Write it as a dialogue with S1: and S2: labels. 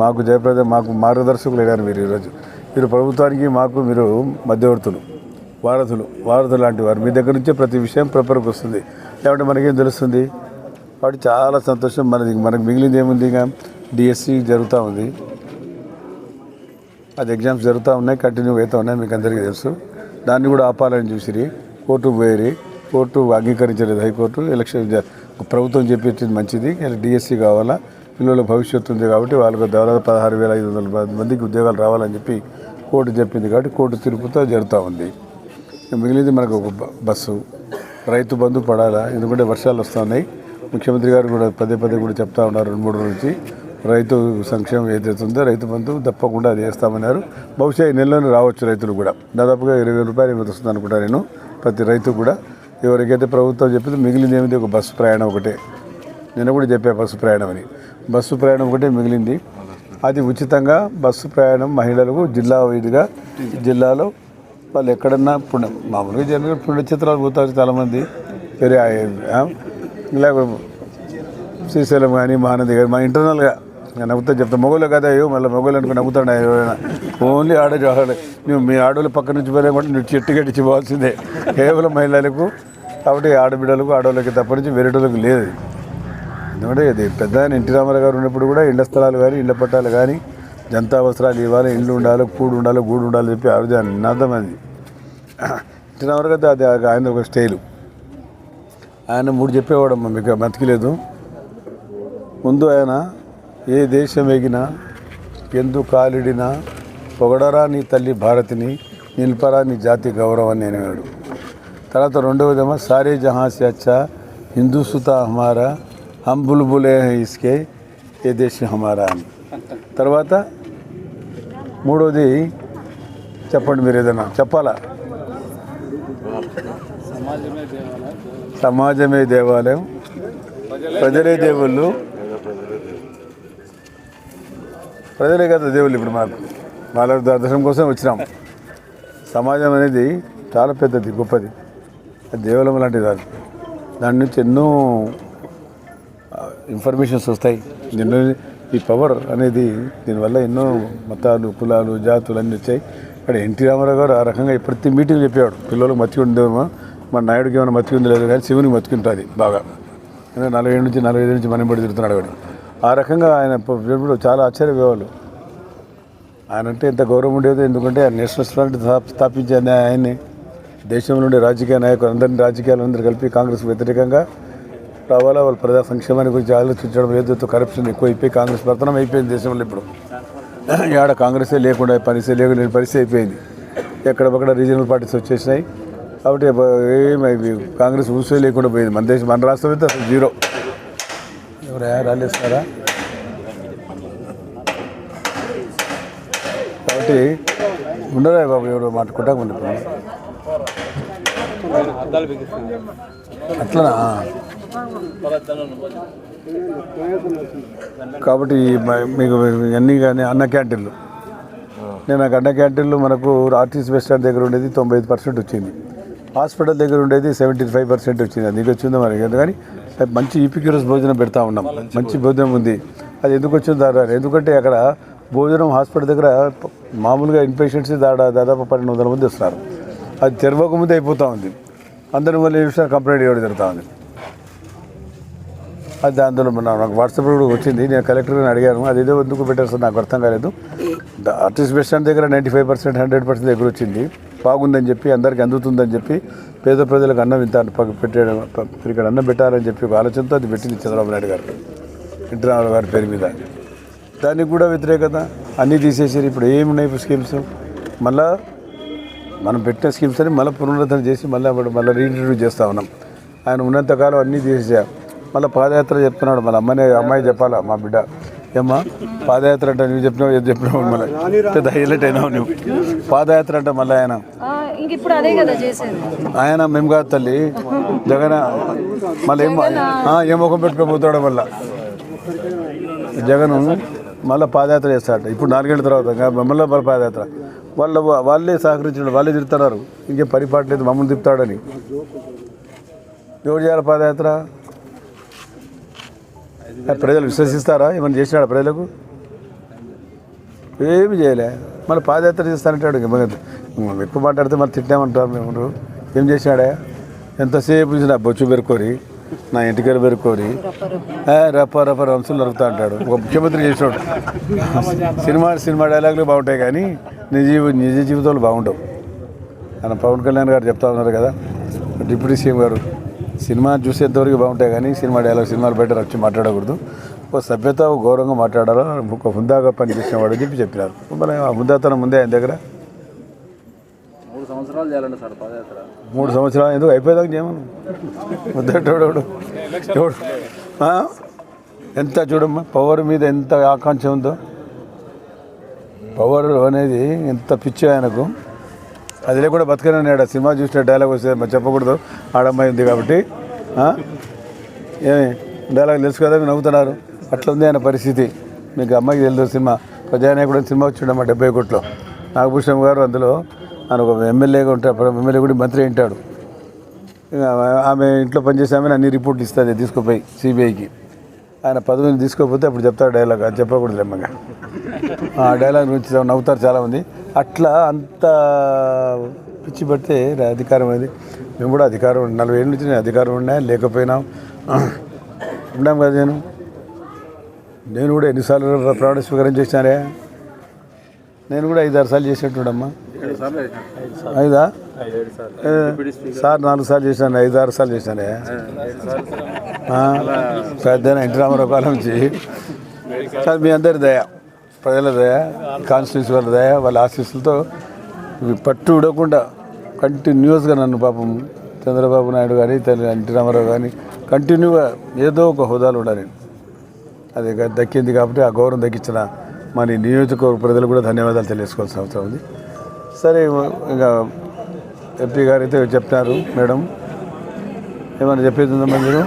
S1: మాకు జయప్రద మాకు మార్గదర్శకులు అయ్యారు మీరు ఈరోజు. మీరు ప్రభుత్వానికి మాకు మీరు మధ్యవర్తులు వారధులు వారధులు లాంటి వారు. మీ దగ్గర నుంచే ప్రతి విషయం ప్రిపేర్కి వస్తుంది. లేకుంటే మనకేం తెలుస్తుంది? కాబట్టి చాలా సంతోషం. మనది మనకు మిగిలింది ఏముంది ఇంకా? డిఎస్సి జరుగుతూ ఉంది. అది ఎగ్జామ్స్ జరుగుతూ ఉన్నాయి కంటిన్యూ అవుతూ ఉన్నాయి మీకు అందరికీ తెలుసు. దాన్ని కూడా ఆపాలని చూసిరి. కోర్టు పోయి కోర్టు అంగీకరించలేదు హైకోర్టు. ఎలక్షన్ ప్రభుత్వం చెప్పేది మంచిది. డిఎస్సి కావాలా? పిల్లల భవిష్యత్తు ఉంది కాబట్టి వాళ్ళకు దాదాపు పదహారు వేల ఐదు వందల మందికి ఉద్యోగాలు రావాలని చెప్పి కోర్టు చెప్పింది కాబట్టి కోర్టు తీర్పుతో జరుగుతూ ఉంది. మిగిలింది మనకు ఒక బస్సు. రైతు బంధు పడాలా? ఎందుకంటే వర్షాలు వస్తున్నాయి. ముఖ్యమంత్రి గారు కూడా పదే పదే కూడా చెప్తా ఉన్నారు రెండు మూడు నుంచి. రైతు సంక్షేమం ఏదైతుందో రైతు బంధు తప్పకుండా అది వేస్తామన్నారు బహుశా ఈ నెలలోనే రావచ్చు రైతులు కూడా. దాదాపుగా ఇరవై వేల రూపాయలు ఏమి వస్తుంది అనుకుంటా నేను ప్రతి రైతు కూడా. ఎవరికైతే ప్రభుత్వం చెప్పింది మిగిలింది ఏమిటి? ఒక బస్సు ప్రయాణం ఒకటే. నేను కూడా చెప్పా బస్సు ప్రయాణం అని. బస్సు ప్రయాణం ఒకటే మిగిలింది. అది ఉచితంగా బస్సు ప్రయాణం మహిళలకు జిల్లా వైద్యుగా జిల్లాలో వాళ్ళు ఎక్కడన్నా పుణ్య మామూలుగా జనరల్ పుణ్యక్షేత్రాలు పోతారు చాలామంది. వేరే ఆ, లేకపోతే శ్రీశైలం కానీ మహానది కానీ మా ఇంటర్నల్గా నేను నవ్వుతా చెప్తా. మొగోళ్ళు కదా అయ్యో మళ్ళీ మొగోళ్ళు అనుకుని నవ్వుతాడు ఎవరైనా? ఓన్లీ ఆడే ఆడ నువ్వు మీ ఆడవాళ్ళు పక్క నుంచి పోయినా కూడా నువ్వు చెట్టు కట్టించి పోవాల్సిందే. కేవలం మహిళలకు కాబట్టి ఆడబిడ్డలకు ఆడవాళ్ళకి తప్ప నుంచి వేరేటోళ్ళకి లేదు. ఎందుకంటే ఇది పెద్ద ఎన్టీ రామారావు గారు ఉన్నప్పుడు కూడా ఇళ్ళ స్థలాలు కానీ ఇళ్ళ పట్టాలు కానీ జంతా అవసరాలు ఇవ్వాలి ఇండ్లు ఉండాలి కూడు ఉండాలి గూడు ఉండాలి చెప్పి ఆవిడ నినాదం అది. ఎన్టీ రామారావు గారు అది ఆయన ఒక స్టైలు. ఆయన మూడు చెప్పేవాడు మీకు బతికిలేదు ముందు ఆయన ఏ దేశం ఎగినా ఎందు కాలిడినా పొగడరా నీ తల్లి భారతిని నిల్పరా నీ జాతి గౌరవాన్ని అనేవాడు. తర్వాత రెండవదేమో సారే జహాసి అచ్చా హిందూసుతా హమారా హమ్ బుల్బులే హై ఇస్కే ఏ దేశం హమారా అని తర్వాత మూడవది చెప్పండి మీరు ఏదైనా చెప్పాలా సమాజమే దేవాలయం ప్రజలే దేవుళ్ళు ప్రజలే కదా దేవుళ్ళు ఇప్పుడు మాకు వాళ్ళ దర్శనం కోసం వచ్చినాం సమాజం అనేది చాలా పెద్దది గొప్పది దేవాలయం లాంటిది దాని నుంచి ఎన్నో ఇన్ఫర్మేషన్స్ వస్తాయి. ఎన్నో ఈ పవర్ అనేది దీనివల్ల ఎన్నో మతాలు కులాలు జాతులు అన్నీ వచ్చాయి. ఇక్కడ ఎన్టీ రామారావు గారు ఆ రకంగా ప్రతి మీటింగ్ చెప్పేవాడు. పిల్లలకు మతికి ఉండేమో మన నాయుడికి ఏమైనా మతికి ఉంది లేదు కానీ శివునికి మతికి ఉంటుంది బాగా నలభై ఏడు నుంచి నలభై ఐదు నుంచి మనం పడి తిరుగుతున్నాడు వాడు. ఆ రకంగా ఆయన చాలా ఆశ్చర్యపోయేవాళ్ళు. ఆయన అంటే ఎంత గౌరవం ఉండేది ఎందుకంటే ఆయన నేషనల్ ఫ్రంట్ స్థా- స్థాపించింది ఆయన్ని. దేశంలో ఉండే రాజకీయ నాయకులు అందరినీ రాజకీయాలు అందరూ కలిపి కాంగ్రెస్ వ్యతిరేకంగా రావాలా? వాళ్ళ ప్రజా సంక్షేమాన్ని గురించి ఆలోచించడం ఏదైతే కరప్షన్ ఎక్కువ అయిపోయి కాంగ్రెస్ పతనం అయిపోయింది దేశంలో ఇప్పుడు. ఆడ కాంగ్రెసే లేకుండా పరిస్థితి లేకుండా పరిస్థితి అయిపోయింది. ఎక్కడక్కడ రీజనల్ పార్టీస్ వచ్చేసినాయి. కాబట్టి ఏమై కాంగ్రెస్ ఊసే లేకుండా పోయింది. మన దేశం మన రాష్ట్రం అయితే అసలు జీరో. ఎవరు రాలేస్తారా? కాబట్టి ఉండరా బాబు ఎవరు మాట్లాడుకుంటా ఉండిపోయింది అట్లనా? కాబట్టి మీకు అన్నీ కానీ అన్న క్యాంటీన్లు. నేను నాకు అన్న క్యాంటీన్లు మనకు ఆర్టీసీ బస్ స్టాండ్ దగ్గర ఉండేది తొంభై ఐదు పర్సెంట్ వచ్చింది. హాస్పిటల్ దగ్గర ఉండేది సెవెంటీ ఫైవ్ పర్సెంట్ వచ్చింది. అది వచ్చిందో మరి? ఎందుకని? మంచి ఈపిక్యూరస్ భోజనం పెడతా ఉన్నాం. మంచి భోజనం ఉంది. అది ఎందుకు వచ్చిందో దాదాపు ఎందుకంటే అక్కడ భోజనం హాస్పిటల్ దగ్గర మామూలుగా ఇన్పేషెంట్స్ దాడా దాదాపు పన్నెండు వందల మంది వస్తున్నారు. అది తెరవక ముందే అయిపోతూ ఉంది. అందరి వల్ల విషయం కంప్లైంట్ ఇవ్వడం జరుగుతూ ఉంది. అది అందులో మన నాకు వాట్సాప్ కూడా వచ్చింది. నేను కలెక్టర్ని అడిగాను. అది ఏదో ఎందుకు పెట్టారు సార్? నాకు అర్థం కాలేదు. ఆర్టిస్ట్ బస్ స్టాండ్ దగ్గర ninety five percent hundred percent దగ్గర వచ్చింది. బాగుందని చెప్పి అందరికి అందుతుందని చెప్పి పేద ప్రజలకు అన్నం ఇంత ప- పెట్టేయడం ప- ఇక్కడ అన్నం పెట్టాలని చెప్పి ఒక ఆలోచనతో అది పెట్టింది చంద్రబాబు నాయుడు గారు. రామారావు గారి పేరు మీద. దానికి కూడా వ్యతిరేకత. అన్నీ తీసేసారు. ఇప్పుడు ఏమున్నాయి స్కీమ్స్? మళ్ళా మనం పెట్టిన స్కీమ్స్ అని మళ్ళీ పునరుద్ధరణ చేసి మళ్ళీ మళ్ళీ రీఇంట్రడ్యూస్ చేస్తూ ఉన్నాం. ఆయన ఉన్నంతకాలం అన్నీ తీసేసా. మళ్ళీ పాదయాత్ర చెప్తున్నాడు మళ్ళీ. అమ్మనే అమ్మాయి చెప్పాలా? మా బిడ్డ. ఏమ్మా? పాదయాత్ర అంటే నువ్వు చెప్పినావు ఏది చెప్పినావు మళ్ళీ? పెద్ద హైలైట్ అయినావు నువ్వు? పాదయాత్ర అంటే మళ్ళీ ఆయన.
S2: ఆ, ఇంక ఇప్పుడు అదే కదా చేసేది.
S1: ఆయన మేము కాదు తల్లి. జగన్ మళ్ళీ ఏం ఆ, ఏ ముఖం పెట్టుకోబోతాడు మళ్ళీ. జగన్ మళ్ళీ పాదయాత్ర చేస్తాడు ఇప్పుడు నాలుగేళ్ళ తర్వాత మళ్ళీ మళ్ళీ పాదయాత్ర. వాళ్ళ వాళ్ళే సహకరించాడు వాళ్ళే తిరుగుతున్నారు ఇంకేం పరిపాటు లేదు మమ్మల్ని తిప్పుతాడని. ఎవరు చేయాలి పాదయాత్ర? ప్రజలు విశ్వసిస్తారా? ఏమైనా చేసినాడా ప్రజలకు? ఏమి చేయలే. మళ్ళీ పాదయాత్ర చేస్తానంటాడు. ఎక్కువ మాట్లాడితే మరి తిట్టామంటారు మేము ఏం చేసినాడే? ఎంతసేపు చూసినా బొచ్చు పెరుకోరి నా ఇంటికారు పెరుకోరి రప్ప రప్ప రంసులు నరుకుతా అంటాడు. ఒక ముఖ్యమంత్రి చేసినాడు. సినిమా సినిమా డైలాగులు బాగుంటాయి కానీ నిజ నిజ జీవితంలో బాగుండవు. ఆయన పవన్ కళ్యాణ్ గారు చెప్తా ఉన్నారు కదా. డిప్యూటీ సీఎం గారు సినిమా చూసేంతవరకు బాగుంటాయి కానీ సినిమా డైలాగ్ సినిమాలు బయట వచ్చి మాట్లాడకూడదు. ఒక సభ్యత గౌరవంగా మాట్లాడాలో? ఒక హుందాగా పనిచేసిన వాడు అని చెప్పి చెప్పినారు. మరి ఆ హుందాతనం ముందే ఆయన దగ్గర?
S3: మూడు సంవత్సరాలు
S1: ఎందుకు అయిపోయేదాకా చేయమను? ముద్దటోడు ఆ? ఎంత చూడమ్మా? పవర్ మీద ఎంత ఆకాంక్ష ఉందో? పవర్ అనేది ఎంత పిచ్చి ఆయనకు. అది లేకుండా ఆడ సినిమా చూసిన డైలాగ్ వస్తే మరి చెప్పకూడదు. ఆడమ్మాయి ఉంది కాబట్టి ఏమి? డైలాగ్ తెలుసు కదా మీరు నవ్వుతున్నారు. అట్లా ఉంది ఆయన పరిస్థితి. మీకు అమ్మాయికి తెలుసు సినిమా. ప్రజానాయకుడు అని సినిమా వచ్చిండమ్మా డెబ్బై కోట్లో. నాగభూషణం గారు అందులో ఆయన ఒక ఎమ్మెల్యేగా ఉంటాడు ఎమ్మెల్యే కూడా మంత్రి ఉంటాడు ఆమె ఇంట్లో పనిచేసే ఆమె అన్ని రిపోర్ట్లు ఇస్తుంది తీసుకుపోయి సిబిఐకి ఆయన పదవిని తీసుకోకపోతే అప్పుడు చెప్తాడు డైలాగ్ అది చెప్పకూడదు అమ్మగా. ఆ డైలాగ్ గురించి నవ్వుతారు చాలామంది. అట్లా అంత పిచ్చి పడితే అధికారం అది. మేము కూడా అధికారం నలభై ఏళ్ళ నుంచి నేను అధికారం ఉన్నా లేకపోయినా ఉన్నాం కదా నేను. నేను కూడా ఎన్నిసార్లు ప్రాణ స్వీకారం చేసినారే. నేను కూడా ఐదారు సార్లు చేసేట్టుడమ్మా ఐదా? సార్ నాలుగు సార్లు చేశాను ఐదు ఆరు సార్లు చేశానే పెద్ద ఎన్టీ రామారావు కాలం నుంచి. సార్ మీ అందరి దయ. ప్రజల దయ కాన్స్టిట్యూన్సీ వాళ్ళ దయ వాళ్ళ ఆశీస్సులతో ఇవి పట్టు విడకుండా కంటిన్యూస్గా నన్ను పాపం చంద్రబాబు నాయుడు కానీ తల్లి ఎన్టీ రామారావు కానీ కంటిన్యూగా ఏదో ఒక హోదాలు ఉండాలి అది దక్కింది కాబట్టి ఆ గౌరవం దక్కించిన మన నియోజకవర్గ ప్రజలు కూడా ధన్యవాదాలు తెలియజేసుకోవాల్సిన అవసరం ఉంది. సరే ఇంకా ఎంపీ గారు అయితే చెప్తున్నారు మేడం. ఏమైనా చెప్పేది ఉందా మీరు